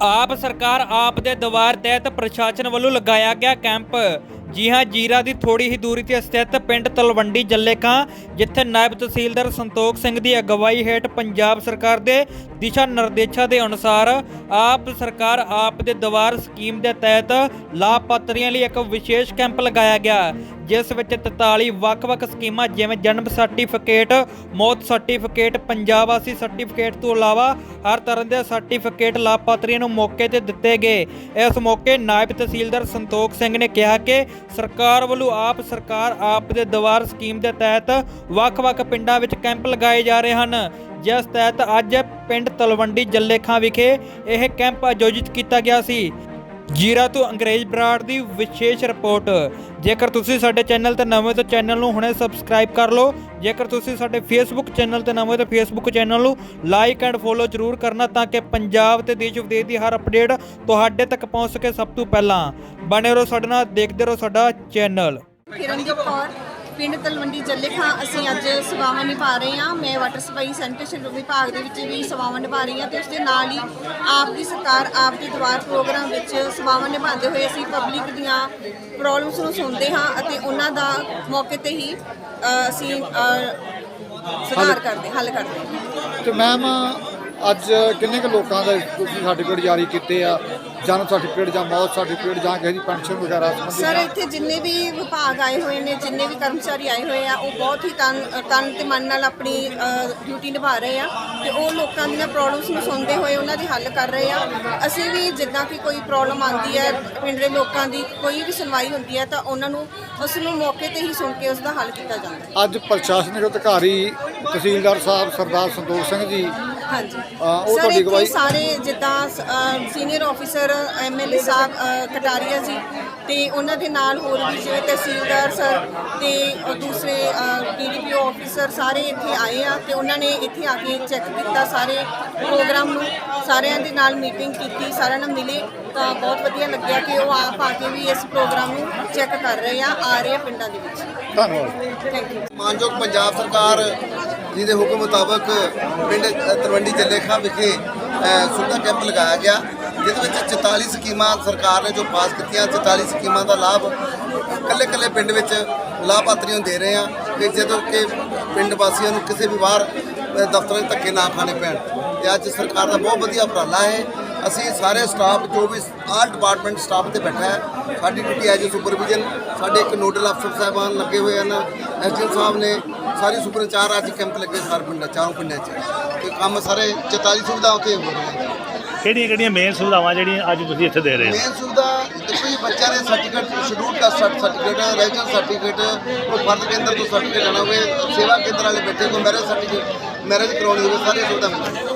ਆਪ ਸਰਕਾਰ ਆਪ ਦੇ ਦਵਾਰ ਤਹਿਤ ਪ੍ਰਸ਼ਾਸਨ ਵੱਲੋਂ ਲਗਾਇਆ ਗਿਆ ਕੈਂਪ। ਜੀ ਹਾਂ, ਜੀਰਾ ਦੀ ਥੋੜੀ ਹੀ ਦੂਰੀ ਤੇ ਸਥਿਤ ਪਿੰਡ ਤਲਵੰਡੀ ਜੱਲੇਕਾਂ ਜਿੱਥੇ ਨਾਇਬ ਤਹਿਸੀਲਦਾਰ ਸੰਤੋਖ ਸਿੰਘ ਦੀ ਅਗਵਾਈ ਹੇਠ ਪੰਜਾਬ ਸਰਕਾਰ ਦੇ ਦਿਸ਼ਾ ਨਿਰਦੇਸ਼ਾਂ ਦੇ ਅਨੁਸਾਰ ਆਪ ਸਰਕਾਰ ਆਪ ਦੇ ਦਵਾਰ ਸਕੀਮ ਦੇ ਤਹਿਤ ਲਾਭਪਾਤਰੀਆਂ ਲਈ ਇੱਕ ਵਿਸ਼ੇਸ਼ ਕੈਂਪ ਲਗਾਇਆ ਗਿਆ। ਜਿਸ ਵਿੱਚ 43 ਵੱਖ-ਵੱਖ ਸਕੀਮਾਂ, ਜਿਵੇਂ ਜਨਮ ਸਰਟੀਫਿਕੇਟ, ਮੌਤ ਸਰਟੀਫਿਕੇਟ, ਪੰਜਾਬ ਵਾਸੀ ਸਰਟੀਫਿਕੇਟ ਤੋਂ ਇਲਾਵਾ ਹਰ ਤਰ੍ਹਾਂ ਦੇ ਸਰਟੀਫਿਕੇਟ ਲਾਭਪਾਤਰੀਆਂ ਨੂੰ ਮੌਕੇ ਤੇ ਦਿੱਤੇ ਗਏ। ਇਸ ਮੌਕੇ ਨਾਇਬ ਤਹਿਸੀਲਦਾਰ ਸੰਤੋਖ ਸਿੰਘ ਨੇ ਕਿਹਾ ਕਿ ਸਰਕਾਰ ਵੱਲੋਂ ਆਪ ਸਰਕਾਰ ਆਪ ਦੇ ਦਵਾਰ ਸਕੀਮ ਦੇ ਤਹਿਤ ਵੱਖ-ਵੱਖ ਪਿੰਡਾਂ ਵਿੱਚ ਕੈਂਪ ਲਗਾਏ ਜਾ ਰਹੇ ਹਨ। ਜਿਸ ਤਹਿਤ ਅੱਜ ਪਿੰਡ ਤਲਵੰਡੀ ਜੱਲੇਖਾਂ ਵਿਖੇ ਇਹ ਕੈਂਪ ਆਯੋਜਿਤ ਕੀਤਾ ਗਿਆ ਸੀ। ਜੀਰਾ ਤੋਂ ਅੰਗਰੇਜ਼ ਬਰਾੜ ਦੀ ਵਿਸ਼ੇਸ਼ ਰਿਪੋਰਟ। ਜੇਕਰ ਤੁਸੀਂ ਸਾਡੇ ਚੈਨਲ ਤੇ ਨਵੇਂ ਹੋ ਤਾਂ ਚੈਨਲ ਨੂੰ ਹੁਣੇ ਸਬਸਕ੍ਰਾਈਬ ਕਰ ਲਓ। ਜੇਕਰ ਤੁਸੀਂ ਸਾਡੇ ਫੇਸਬੁੱਕ ਚੈਨਲ ਤੇ ਨਵੇਂ ਤਾਂ ਫੇਸਬੁੱਕ ਚੈਨਲ ਨੂੰ ਲਾਈਕ ਐਂਡ ਫੋਲੋ ਜ਼ਰੂਰ ਕਰਨਾ ਤਾਂ ਕਿ ਪੰਜਾਬ ਤੇ ਦੇਸ਼ ਵਿਦੇਸ਼ ਦੀ ਹਰ ਅਪਡੇਟ ਤੁਹਾਡੇ ਤੱਕ ਪਹੁੰਚ ਸਕੇ ਸਭ ਤੋਂ ਪਹਿਲਾਂ। ਬਣੇ ਰਹੋ ਸਾਡੇ ਨਾਲ, ਦੇਖਦੇ ਰਹੋ ਸਾਡਾ ਚੈਨਲ। ਕਿਰਨਦੀਪ ਕੌਰ ਪਿੰਡ ਤਲਵੰਡੀ ਜੱਲੇ ਖਾਂ ਅਸੀਂ ਅੱਜ ਸੇਵਾਵਾਂ ਨਿਭਾ ਰਹੇ ਹਾਂ। ਮੈਂ ਵਾਟਰ ਸਪਲਾਈ ਸੈਨੀਟੇਸ਼ਨ ਵਿਭਾਗ ਦੇ ਵਿੱਚ ਵੀ ਸੇਵਾਵਾਂ ਨਿਭਾ ਰਹੀ ਹਾਂ ਤੇ ਉਸ ਦੇ ਨਾਲ ਹੀ ਆਪ ਦੀ ਸਰਕਾਰ ਆਪ ਦੇ ਦੁਆਰ ਪ੍ਰੋਗਰਾਮ ਵਿੱਚ ਸੇਵਾਵਾਂ ਨਿਭਾਉਂਦੇ ਹੋਏ ਅਸੀਂ ਪਬਲਿਕ ਦੀਆਂ ਪ੍ਰੋਬਲਮਸ ਨੂੰ ਸੁਣਦੇ ਹਾਂ ਅਤੇ ਉਹਨਾਂ ਦਾ ਮੌਕੇ ਤੇ ਹੀ ਅਸੀਂ ਸੁਧਾਰ ਕਰਦੇ ਹੱਲ ਕਰਦੇ ਹਾਂ। ਤੇ ਮੈਮ ਅੱਜ ਕਿੰਨੇ ਕੁ ਲੋਕਾਂ ਦਾ ਤੁਸੀਂ ਸਰਟੀਫਿਕੇਟ ਜਾਰੀ ਕੀਤੇ ਆ? ਜਨਮ ਸਰਟੀਫਿਕੇਟ ਜਾਂ ਮੌਤ ਸਰਟੀਫਿਕੇਟ ਜਾਂ ਕਿਸੇ ਦੀ ਪੈਨਸ਼ਨ ਵਗੈਰਾ ਸੰਬੰਧੀ ਸਰ ਇੱਥੇ ਜਿੰਨੇ ਵੀ ਵਿਭਾਗ ਆਏ ਹੋਏ ਨੇ ਜਿੰਨੇ ਵੀ ਕਰਮਚਾਰੀ ਆਏ ਹੋਏ ਆ ਉਹ ਬਹੁਤ ਹੀ ਤਨ ਤਨ ਤੇ ਮਨ ਨਾਲ ਆਪਣੀ ਡਿਊਟੀ ਨਿਭਾ ਰਹੇ ਆ ਤੇ ਉਹ ਲੋਕਾਂ ਦੀਆਂ ਪ੍ਰੋਬਲਮਸ ਨੂੰ ਸੁਣਦੇ ਹੋਏ ਉਹਨਾਂ ਦੀ ਹੱਲ ਕਰ ਰਹੇ ਆ। ਅਸੀਂ ਵੀ ਜਿੱਦਾਂ ਕਿ ਕੋਈ ਪ੍ਰੋਬਲਮ ਆਉਂਦੀ ਹੈ ਪਿੰਡ ਦੇ ਲੋਕਾਂ ਦੀ ਕੋਈ ਵੀ ਸੁਣਵਾਈ ਹੁੰਦੀ ਹੈ ਤਾਂ ਉਹਨਾਂ ਨੂੰ ਉਸ ਨੂੰ ਮੌਕੇ ਤੇ ਹੀ ਸੁਣ ਕੇ ਉਸ ਦਾ ਹੱਲ ਕੀਤਾ ਜਾਂਦਾ। ਹੈ ਅੱਜ ਪ੍ਰਸ਼ਾਸਨਿਕ ਅਧਿਕਾਰੀ ਤਹਿਸੀਲਦਾਰ ਸਾਹਿਬ ਸਰਦਾਰ ਸੰਤੋਖ ਸਿੰਘ ਜੀ ਹਾਂਜੀ। ਅ, ਉਹ ਸਰ, ਤੁਹਾਡੀ ਇੱਥੇ ਅਗਵਾਈ ਸਾਰੇ ਜਿੱਦਾਂ ਸੀਨੀਅਰ ਆਫੀਸਰ ਐਮਐਲਏ ਸਾਹਿਬ ਅ, ਕਟਾਰੀਆ ਜੀ ਤੇ ਉਹਨਾਂ ਦੇ ਨਾਲ ਹੋਰ ਵੀ ਜਿਵੇਂ ਤਹਿਸੀਲਦਾਰ ਸਰ ਤੇ ਅ, ਦੂਸਰੇ ਪੀਡੀਪੀਓ ਆਫੀਸਰ ਸਾਰੇ ਇੱਥੇ ਆਏ ਆ ਤੇ ਉਹਨਾਂ ਨੇ ਇੱਥੇ ਆ ਕੇ ਚੈੱਕ ਕੀਤਾ ਸਾਰੇ ਪ੍ਰੋਗਰਾਮ ਨੂੰ। ਸਾਰਿਆਂ ਦੇ ਨਾਲ ਮੀਟਿੰਗ ਕੀਤੀ ਸਾਰਿਆਂ ਨਾਲ ਮਿਲੇ ਤਾਂ ਬਹੁਤ ਵਧੀਆ ਲੱਗਿਆ ਕਿ ਉਹ ਆਪ ਆ ਕੇ ਵੀ ਇਸ ਪ੍ਰੋਗਰਾਮ ਨੂੰ ਚੈੱਕ ਕਰ ਰਹੇ ਆ ਆ ਰਹੇ ਆ ਪਿੰਡਾਂ ਦੇ ਵਿੱਚ। ਧੰਨਵਾਦ। ਥੈਂਕ ਯੂ ਮਾਨਯੋਗ ਪੰਜਾਬ ਸਰਕਾਰ ਜਿਹਦੇ ਹੁਕਮ ਮੁਤਾਬਕ ਪਿੰਡ ਤਲਵੰਡੀ ਜੱਲੇਖਾਂ ਵਿਖੇ ਅ, ਸੁਵਿਧਾ ਕੈਂਪ ਲਗਾਇਆ ਗਿਆ ਜਿਹਦੇ ਵਿੱਚ 44 ਸਕੀਮਾਂ ਸਰਕਾਰ ਨੇ ਜੋ ਪਾਸ ਕੀਤੀਆਂ 44 ਸਕੀਮਾਂ ਦਾ ਲਾਭ ਕੱਲੇ ਕੱਲੇ ਪਿੰਡ ਵਿੱਚ ਲਾਭਪਾਤਰੀਆਂ ਨੂੰ ਦੇ ਰਹੇ ਆ ਕਿ ਜਦੋਂ ਕਿ ਪਿੰਡ ਵਾਸੀਆਂ ਨੂੰ ਕਿਸੇ ਵੀ ਵਾਰ ਅ, ਦਫ਼ਤਰਾਂ 'ਚ ਧੱਕੇ ਨਾ ਖਾਣੇ ਪੈਣ। ਤੇ ਅੱਜ ਸਰਕਾਰ ਦਾ ਬਹੁਤ ਵਧੀਆ ਉਪਰਾਲਾ ਹੈ। ਅਸੀਂ ਸਾਰੇ ਸਟਾਫ ਜੋ ਵੀ ਆਲ ਡਿਪਾਰਟਮੈਂਟ ਸਟਾਫ ਤੇ ਬੈਠਾ ਹੈ ਸਾਡੀ ਡਿਊਟੀ ਐਜ ਸੁਪਰਵਿਜ਼ਨ ਸਾਡੇ ਇੱਕ ਨੋਡਲ ਅਫਸਰ ਸਾਹਿਬਾਨ ਲੱਗੇ ਹੋਏ ਹਨ ਐਸਡੀਐਮ ਸਾਹਿਬ ਨੇ ਸਾਰੀ ਸੁਪਰਚਾਰ ਅੱਜ ਕੈਂਪ ਲੱਗੇ ਸਾਰੇ ਪਿੰਡਾਂ ਚਾਰੋਂ ਪਿੰਡਾਂ 'ਚ। ਤੇ ਕੰਮ ਸਾਰੇ 44 ਸੁਵਿਧਾ ਉੱਥੇ ਹੋ ਰਹੀਆਂ ਕਿਹੜੀਆਂ ਕਿਹੜੀਆਂ ਮੇਨ ਸੁਵਿਧਾਵਾਂ ਜਿਹੜੀਆਂ ਅੱਜ ਤੁਸੀਂ ਇੱਥੇ ਦੇ ਰਹੇ ਹੋ? ਮੇਨ ਸੁਵਿਧਾ ਦੇਖੋ ਜੀ ਬੱਚਿਆਂ ਦੇ certificate schedule caste certificate regional certificate ਉਹ ਫਰਦ ਕੇਂਦਰ ਤੋਂ ਸਰਟੀਫਿਕੇਟ ਲੈਣਾ ਹੋਵੇ ਸੇਵਾ ਕੇਂਦਰ ਵਾਲੇ ਬੱਚੇ ਕੋਲ ਮੈਰਿਜ ਸਰਟੀਫਿਕੇਟ ਮੈਰਿਜ ਕਰਾਉਣੀ ਹੋਵੇ ਸਾਰੀਆਂ ਸੁਵਿਧਾ ਮਿਲਦੀਆਂ